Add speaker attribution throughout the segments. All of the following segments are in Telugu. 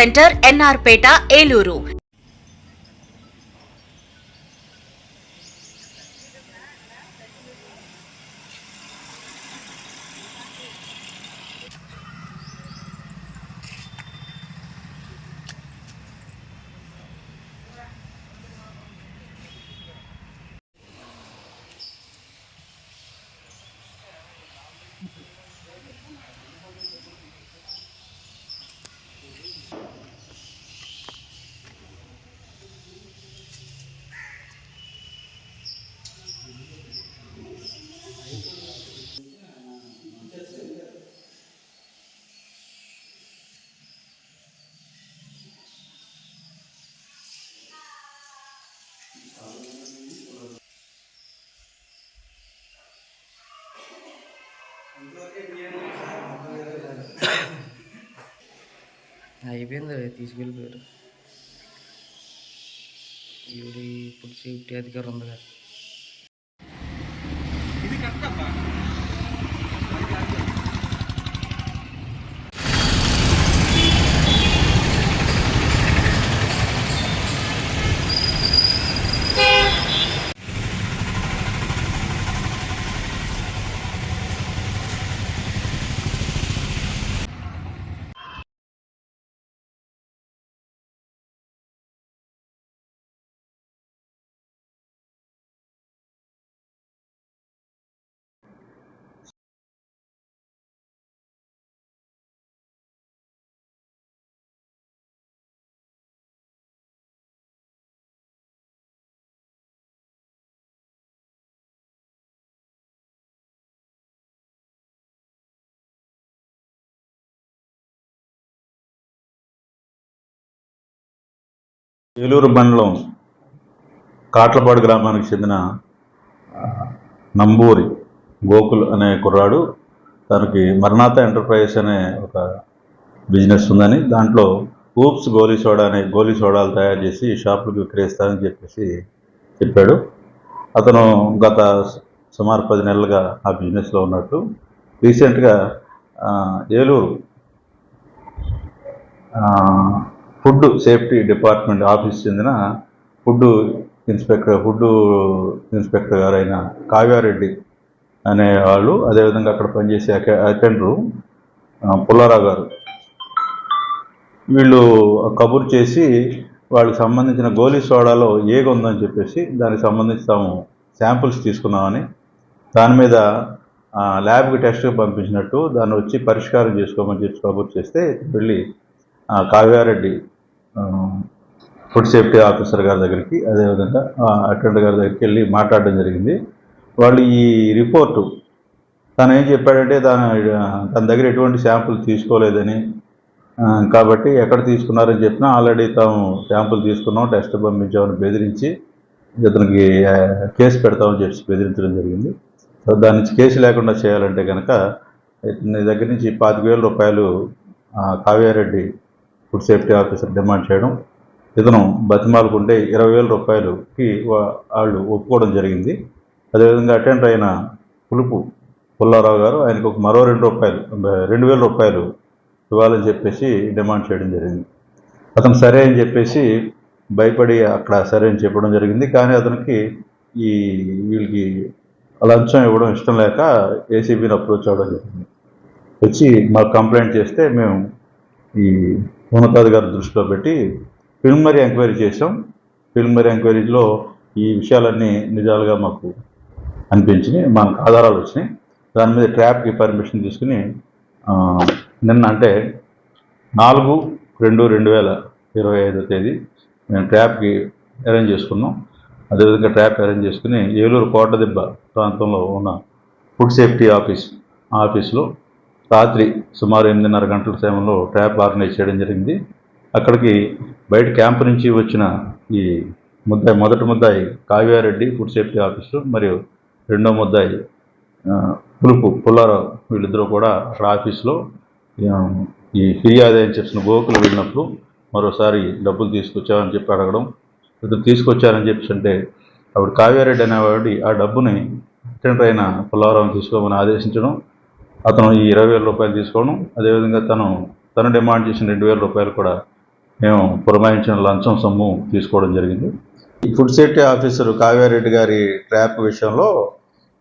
Speaker 1: centre NR Peta Eluru.
Speaker 2: అయిపోయింది తీసుకెళ్ళిపోయారు. ఈవిడ ఇప్పుడు సేఫ్టీ అధికారం ఉంది కదా.
Speaker 3: ఏలూరు మండలం కాట్లపాడు గ్రామానికి చెందిన నంబూరి గోకుల్ అనే కుర్రాడు. తనకి మరణాత ఎంటర్ప్రైజెస్ అనే ఒక బిజినెస్ ఉందని దాంట్లో ఊప్స్ గోలీ సోడా అనే గోలీ సోడాలు తయారు చేసి షాపులకు విక్రయిస్తానని చెప్పేసి చెప్పాడు. అతను గత సుమారు పది నెలలుగా ఆ బిజినెస్లో ఉన్నట్టు రీసెంట్గా Eluru food safety department office చెందిన ఫుడ్ ఇన్స్పెక్టర్ ఫుడ్ ఇన్స్పెక్టర్ గారైన కావ్యారెడ్డి అనే వాళ్ళు అదేవిధంగా అక్కడ పనిచేసే అటెండరు పుల్లారావు గారు. వీళ్ళు కబుర్ చేసి వాళ్ళకి సంబంధించిన గోలీ సోడాలో ఏగ ఉందని చెప్పేసి దానికి సంబంధించి తాము శాంపుల్స్ తీసుకున్నామని దాని మీద ల్యాబ్కి టెస్ట్కి పంపించినట్టు దాన్ని వచ్చి పరిష్కారం చేసుకోమని చెప్పి కబుర్ చేస్తే వెళ్ళి కావ్యారెడ్డి ఫుడ్ సేఫ్టీ ఆఫీసర్ గారి దగ్గరికి అదేవిధంగా అటెండర్ గారి దగ్గరికి వెళ్ళి మాట్లాడడం జరిగింది. వాళ్ళు ఈ రిపోర్టు తను ఏం చెప్పాడంటే దాని తన దగ్గర ఎటువంటి శాంపుల్ తీసుకోలేదని కాబట్టి ఎక్కడ తీసుకున్నారని చెప్పినా ఆల్రెడీ తాము శాంపుల్ తీసుకున్నాం టెస్ట్ పంపించామని బెదిరించి ఇతనికి కేసు పెడతామని చెప్పి బెదిరించడం జరిగింది. సో దాని నుంచి కేసు లేకుండా చేయాలంటే కనుక నీ దగ్గర నుంచి పాతిక వేల రూపాయలు Kavya Reddy food safety officer demand చేయడం ఇతను బతిమాలకుంటే ఇరవై వేల రూపాయలుకి వాళ్ళు ఒప్పుకోవడం జరిగింది. అదేవిధంగా అటెండర్ అయిన పులుపు పుల్లారావు గారు ఆయనకు ఒక మరో రెండు రూపాయలు రెండు వేల రూపాయలు ఇవ్వాలని చెప్పేసి డిమాండ్ చేయడం జరిగింది. అతను సరే అని చెప్పేసి భయపడి అక్కడ సరే అని చెప్పడం జరిగింది. కానీ అతనికి ఈ వీళ్ళకి లంచం ఇవ్వడం ఇష్టం లేక ఏసీబీని అప్రోచ్ అవ్వడం జరిగింది. వచ్చి మాకు కంప్లైంట్ చేస్తే మేము ఈ ఉన్నతాధికారి దృష్టిలో పెట్టి ప్రిలిమినరీ ఎంక్వైరీ చేసాం ప్రిలిమినరీ ఎంక్వైరీలో ఈ విషయాలన్నీ నిజాలుగా మాకు అనిపించినాయి మనకు ఆధారాలు వచ్చినాయి. దాని మీద ట్రాప్కి పర్మిషన్ తీసుకుని నిన్న అంటే నాలుగు రెండు రెండు వేల ఇరవై ఐదో తేదీ మేము ట్రాప్కి అరేంజ్ చేసుకున్నాం. అదేవిధంగా ట్రాప్ అరేంజ్ చేసుకుని ఏలూరు కోటదిబ్బ ప్రాంతంలో ఉన్న ఫుడ్ సేఫ్టీ ఆఫీస్ ఆఫీస్లో రాత్రి సుమారు ఎనిమిదిన్నర గంటల సమయంలో ట్రాప్ ఆర్గనైజ్ చేయడం జరిగింది. అక్కడికి బయట క్యాంప్ నుంచి వచ్చిన ఈ ముద్దాయి మొదటి ముద్దాయి కావ్యారెడ్డి ఫుడ్ సేఫ్టీ ఆఫీసర్ మరియు రెండో ముద్దాయి పులుపు పుల్లారావు వీళ్ళిద్దరూ కూడా అక్కడ ఆఫీస్లో ఈ ఫిర్యాదు అని చెప్పిన గోకులు వెళ్ళినప్పుడు మరోసారి డబ్బులు తీసుకొచ్చామని చెప్పి అడగడం ఇద్దరు తీసుకొచ్చారని చెప్పి అంటే అప్పుడు కావ్యారెడ్డి అనేవాడి ఆ డబ్బుని అటెండర్ అయిన పుల్లారావుని తీసుకోమని ఆదేశించడం అతను ఈ ఇరవై వేల రూపాయలు తీసుకోవడం అదేవిధంగా తను తను డిమాండ్ చేసిన రెండు వేల రూపాయలు కూడా మేము పురమాయించిన లంచం సొమ్ము తీసుకోవడం జరిగింది. ఈ ఫుడ్ సేఫ్టీ ఆఫీసర్ కావ్యారెడ్డి గారి ట్రాప్ విషయంలో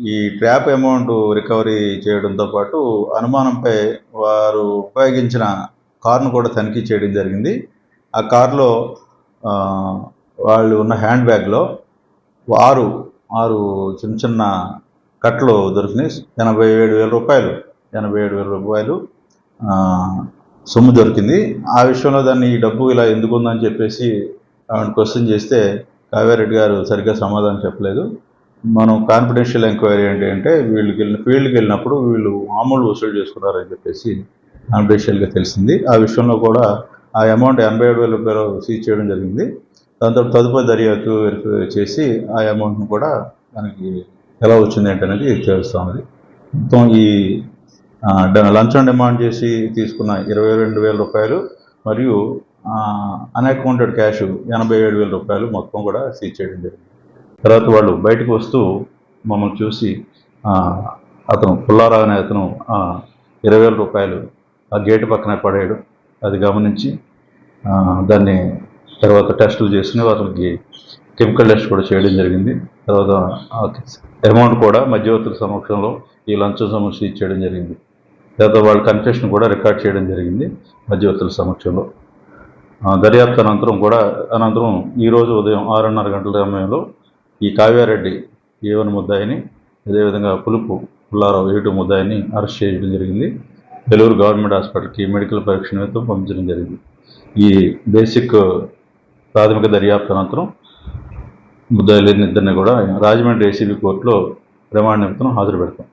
Speaker 3: ఈ ట్రాప్ అమౌంట్ రికవరీ చేయడంతో పాటు అనుమానంపై వారు ఉపయోగించిన కారును కూడా తనిఖీ చేయడం జరిగింది. ఆ కారులో వాళ్ళు ఉన్న హ్యాండ్ బ్యాగ్లో ఆరు ఆరు చిన్న చిన్న కట్టలు దొరికినాయి. ఎనభై ఏడు వేల రూపాయలు. ఎనభై ఏడు వేల రూపాయలు సొమ్ము దొరికింది. ఆ విషయంలో దాన్ని ఈ డబ్బు ఇలా ఎందుకు ఉందని చెప్పేసి ఆవిడ క్వశ్చన్ చేస్తే కావ్యారెడ్డి గారు సరిగ్గా సమాధానం చెప్పలేదు. మనం కాన్ఫిడెన్షియల్ ఎంక్వైరీ ఏంటి అంటే వీళ్ళకి వెళ్ళిన ఫీల్డ్కి వెళ్ళినప్పుడు వీళ్ళు మామూలు వసూలు చేసుకున్నారని చెప్పేసి కాన్ఫిడెన్షియల్గా తెలిసింది. ఆ విషయంలో కూడా ఆ అమౌంట్ ఎనభై ఏడు వేల రూపాయలు సీజ్ చేయడం జరిగింది. దాంతో తదుపరి దర్యాప్తు వెరిఫై చేసి ఆ అమౌంట్ను కూడా మనకి ఎలా వచ్చింది ఏంటనేది తెలుస్తుంది. మొత్తం ఈ లంచం డిమాండ్ చేసి తీసుకున్న ఇరవై రెండు వేల రూపాయలు మరియు అన్అకౌంటెడ్ క్యాష్ ఎనభై ఏడు వేల రూపాయలు మొత్తం కూడా సీజ్ చేయడం జరిగింది. తర్వాత వాళ్ళు బయటకు వస్తూ మమ్మల్ని చూసి అతను పుల్లారావు అనే అతను ఇరవై వేల రూపాయలు ఆ గేటు పక్కన పడేయడం. అది గమనించి దాన్ని తర్వాత టెస్టులు చేసుకుని అతనికి కెమికల్ టెస్ట్ కూడా చేయడం జరిగింది. తర్వాత అమౌంట్ కూడా మధ్యవర్తుల సమక్షంలో ఈ లంచం సమస్య ఇచ్చేయడం జరిగింది. లేదా వాళ్ళ కన్ఫెషన్ కూడా రికార్డ్ చేయడం జరిగింది మధ్యవర్తుల సమక్షంలో. దర్యాప్తు అనంతరం కూడా అనంతరం ఈరోజు ఉదయం ఆరున్నర గంటల సమయంలో ఈ కావ్యారెడ్డి ఏవన్ ముద్దాయిని అదేవిధంగా పులుపు పుల్లారావు ఏటు ముద్దాయిని అరెస్ట్ చేయడం జరిగింది. నెల్లూరు గవర్నమెంట్ హాస్పిటల్కి మెడికల్ పరీక్ష నిమిత్తం పంపించడం జరిగింది. ఈ బేసిక్ ప్రాథమిక దర్యాప్తు అనంతరం ముద్దాయిలు ఇద్దరిని కూడా రాజమండ్రి ఏసీబీ కోర్టులో రిమాండ్ నిమిత్తం హాజరు పెడతాం.